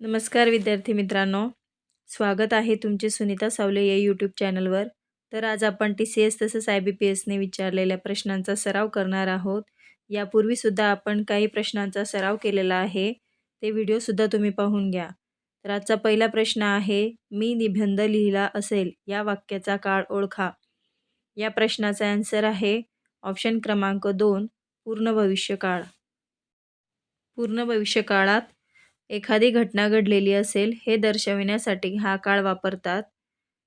नमस्कार विद्यार्थी मित्रांनो. स्वागत आहे तुमचे सुनीता सावले या यूट्यूब चॅनलवर तर आज आपण टी सी एस तसंच आय बी पी एसने विचारलेल्या प्रश्नांचा सराव करणार आहोत. यापूर्वीसुद्धा आपण काही प्रश्नांचा सराव केलेला आहे. ते व्हिडिओसुद्धा तुम्ही पाहून घ्या. तर आजचा पहिला प्रश्न आहे मी निबंध लिहिला असेल या वाक्याचा काळ ओळखा. या प्रश्नाचा ॲन्सर आहे ऑप्शन क्रमांक दोन पूर्ण भविष्यकाळ. पूर्ण भविष्यकाळात एखादी घटना घडलेली असेल हे दर्शविण्यासाठी हा काळ वापरतात.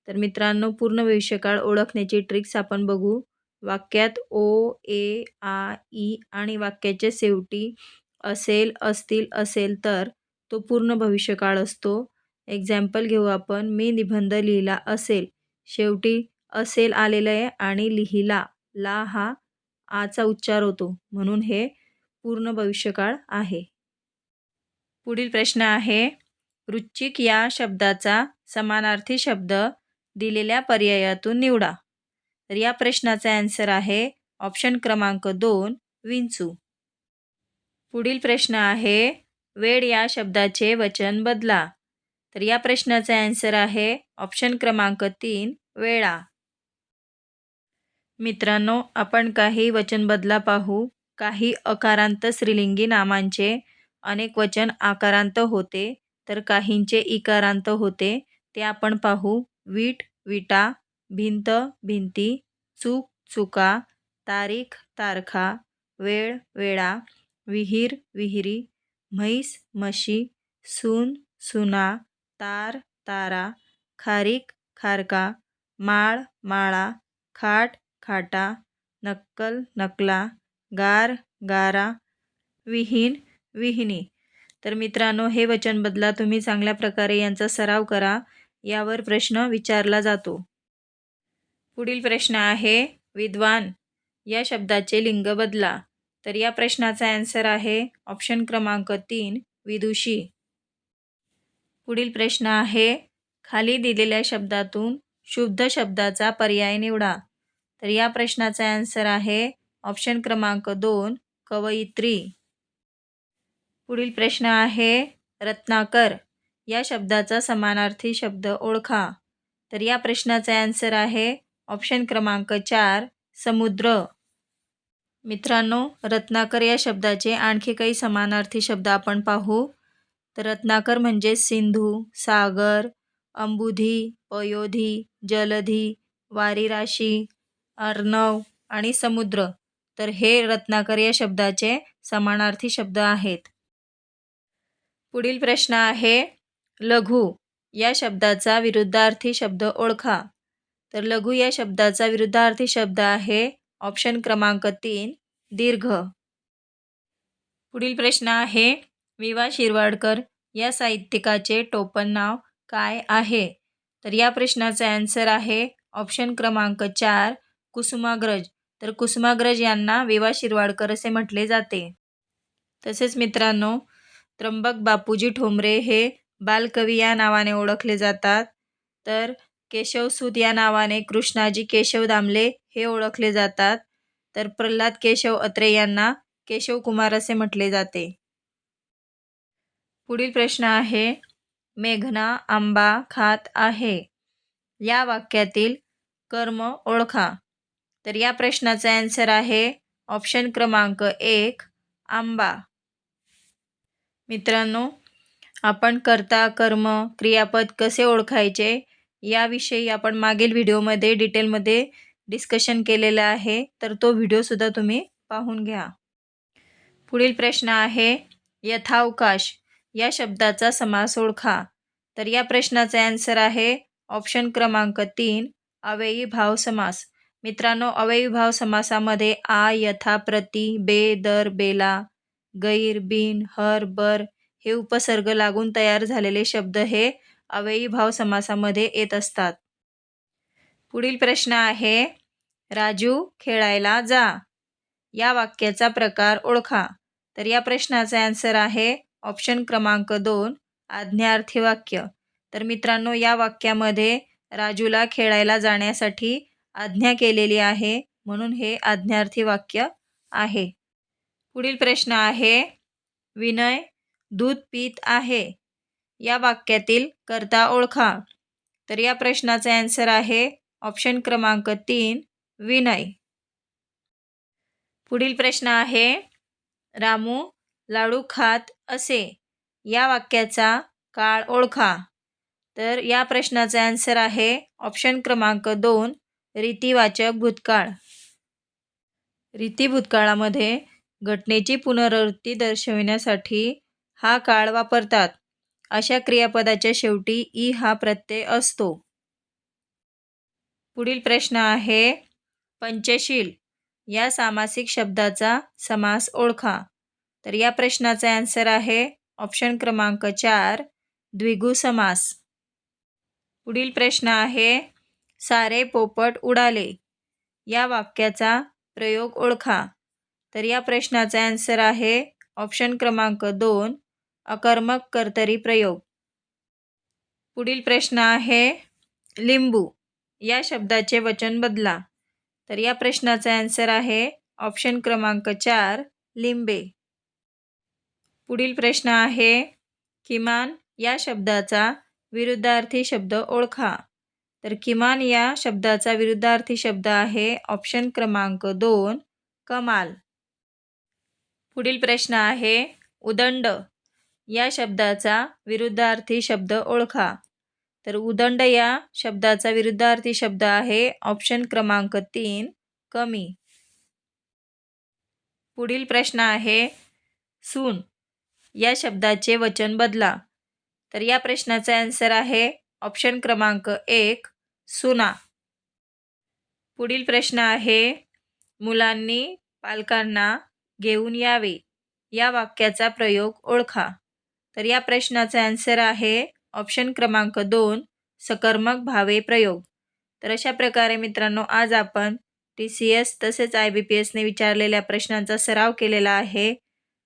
तर मित्रांनो पूर्ण भविष्यकाळ ओळखण्याची ट्रिक्स आपण बघू. वाक्यात ओ ए आ ई आणि वाक्याच्या शेवटी असेल असतील असेल तर तो पूर्ण भविष्यकाळ असतो. एक्झाम्पल घेऊ आपण. मी निबंध लिहिला असेल. शेवटी असेल आलेलं आहे आणि लिहिला. ला हा आचा उच्चार होतो. म्हणून हे पूर्ण भविष्यकाळ आहे. पुढील प्रश्न आहे रुच्चिक या शब्दाचा समानार्थी शब्द दिलेल्या पर्यायातून निवडा. तर या प्रश्नाचा ॲन्सर आहे ऑप्शन क्रमांक दोन विंचू. पुढील प्रश्न आहे वेड या शब्दाचे वचन बदला. तर या प्रश्नाचा ॲन्सर आहे ऑप्शन क्रमांक तीन वेळा. मित्रांनो आपण काही वचन बदला पाहू. काही अकारांत स्त्रीलिंगी नामांचे अनेक वचन आकारांत होते तर काहींचे इकारांत होते ते आपण पाहू. वीट विटा भिंत भिंती चूक चुका तारीख तारखा वेळ वेळा विहीर विहिरी म्हैस म्हशी सून सुना तार तारा खारीक खारका माळ माळा खाट खाटा नक्कल नकला गार गारा विहीन विहिनी तर मित्रांनो हे वचन बदला. तुम्ही चांगल्या प्रकारे यांचा सराव करा. यावर प्रश्न विचारला जातो. पुढील प्रश्न आहे विद्वान. या शब्दाचे लिंग बदला. तर या प्रश्नाचा ॲन्सर आहे ऑप्शन क्रमांक तीन विदुषी. पुढील प्रश्न आहे खाली दिलेल्या शब्दातून शुद्ध शब्दाचा पर्याय निवडा. तर या प्रश्नाचा ॲन्सर आहे ऑप्शन क्रमांक दोन कवयित्री. पुढील प्रश्न आहे रत्नाकर या शब्दाचा समानार्थी शब्द ओळखा. तर या प्रश्नाचा ॲन्सर आहे ऑप्शन क्रमांक चार समुद्र. मित्रांनो रत्नाकर या शब्दाचे आणखी काही समानार्थी शब्द आपण पाहू. तर रत्नाकर म्हणजे सिंधू सागर अंबुधी पयोधी जलधी वारीराशी अर्णव आणि समुद्र. तर हे रत्नाकर या शब्दाचे समानार्थी शब्द आहेत. पुढील प्रश्न आहे लघु. या शब्दाचा विरुद्धार्थी शब्द ओळखा. तर लघु या शब्दाचा विरुद्धार्थी शब्द आहे ऑप्शन क्रमांक तीन दीर्घ. पुढील प्रश्न आहे विवा शिरवाडकर या साहित्यिकाचे टोपण नाव काय आहे? तर या प्रश्नाचा ॲन्सर आहे ऑप्शन क्रमांक चार कुसुमाग्रज. तर कुसुमाग्रज यांना विवा शिरवाडकर असे म्हटले जाते. तसेच मित्रांनो त्र्यंबक बापूजी ठोंबरे हे बालकवी या नावाने ओळखले जातात. तर केशवसूत या नावाने कृष्णाजी केशव दामले हे ओळखले जातात. तर प्रल्हाद केशव अत्रे यांना केशव कुमार असे म्हटले जाते. पुढील प्रश्न आहे मेघना आंबा खात आहे. या वाक्यातील कर्म ओळखा. तर या प्रश्नाचा ॲन्सर आहे ऑप्शन क्रमांक एक आंबा. मित्रांनो आपण कर्ता कर्म क्रियापद कसे ओळखायचे याविषयी आपण मागील व्हिडिओमध्ये डिटेलमध्ये डिस्कशन केलेलं आहे. तर तो व्हिडिओसुद्धा तुम्ही पाहून घ्या. पुढील प्रश्न आहे यथावकाश या शब्दाचा समास ओळखा. तर या प्रश्नाचा ॲन्सर आहे ऑप्शन क्रमांक तीन अवयी भाव समास. मित्रांनो अवयवी भाव समासामध्ये आ यथा प्रति बे दर बेला गैर बिन हर बर हे उपसर्ग लागून तयार झालेले शब्द हे अवयवी भाव समासामध्ये येत असतात. पुढील प्रश्न आहे राजू खेळायला जा. या वाक्याचा प्रकार ओळखा. तर या प्रश्नाचा आन्सर आहे ऑप्शन क्रमांक दोन आज्ञार्थी वाक्य. तर मित्रांनो या वाक्यामध्ये राजूला खेळायला जाण्यासाठी आज्ञा केलेली आहे म्हणून हे आज्ञार्थी वाक्य आहे. पुढील प्रश्न आहे विनय दूध पीत आहे. या वाक्यातील कर्ता ओळखा. तर या प्रश्नाचा ॲन्सर आहे ऑप्शन क्रमांक तीन विनय. पुढील प्रश्न आहे रामू लाडू खात असे. या वाक्याचा काळ ओळखा. तर या प्रश्नाचा ॲन्सर आहे ऑप्शन क्रमांक दोन रीतिवाचक भूतकाळ. रीती भूतकाळामध्ये घटनेची पुनरावृत्ती दर्शविण्यासाठी हा काळ वापरतात. अशा क्रियापदाच्या शेवटी ई हा प्रत्यय असतो. पुढील प्रश्न आहे पंचशील. या सामासिक शब्दाचा समास ओळखा. तर या प्रश्नाचा ॲन्सर आहे ऑप्शन क्रमांक चार द्विगु समास. पुढील प्रश्न आहे सारे पोपट उडाले. या वाक्याचा प्रयोग ओळखा. तर या प्रश्नाचा ॲन्सर आहे ऑप्शन क्रमांक दोन अकर्मक कर्तरी प्रयोग. पुढील प्रश्न आहे लिंबू या शब्दाचे वचन बदला. तर या प्रश्नाचा ॲन्सर आहे ऑप्शन क्रमांक चार लिंबे. पुढील प्रश्न आहे किमान या शब्दाचा विरुद्धार्थी शब्द ओळखा. तर किमान या शब्दाचा विरुद्धार्थी शब्द आहे ऑप्शन क्रमांक दोन कमाल. पुढील प्रश्न आहे उदंड. या शब्दाचा विरुद्धार्थी शब्द ओळखा. तर उदंड या शब्दाचा विरुद्धार्थी शब्द आहे ऑप्शन क्रमांक तीन कमी. पुढील प्रश्न आहे सून. या शब्दाचे वचन बदला. तर या प्रश्नाचा ॲन्सर आहे ऑप्शन क्रमांक एक सुना. पुढील प्रश्न आहे मुलांनी पालकांना घेऊन यावे. या वाक्याचा प्रयोग ओळखा. तर या प्रश्नाचा ॲन्सर आहे ऑप्शन क्रमांक दोन सकर्मक भावे प्रयोग. तर अशा प्रकारे मित्रांनो आज आपण टी सी एस तसेच आय बी पी एसने विचारलेल्या प्रश्नांचा सराव केलेला आहे.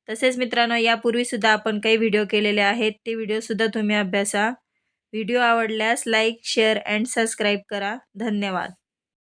तसेच मित्रांनो यापूर्वीसुद्धा आपण काही व्हिडिओ केलेले आहेत ते व्हिडिओसुद्धा तुम्ही अभ्यासा. व्हिडिओ आवडल्यास लाईक शेअर अँड सबस्क्राईब करा. धन्यवाद.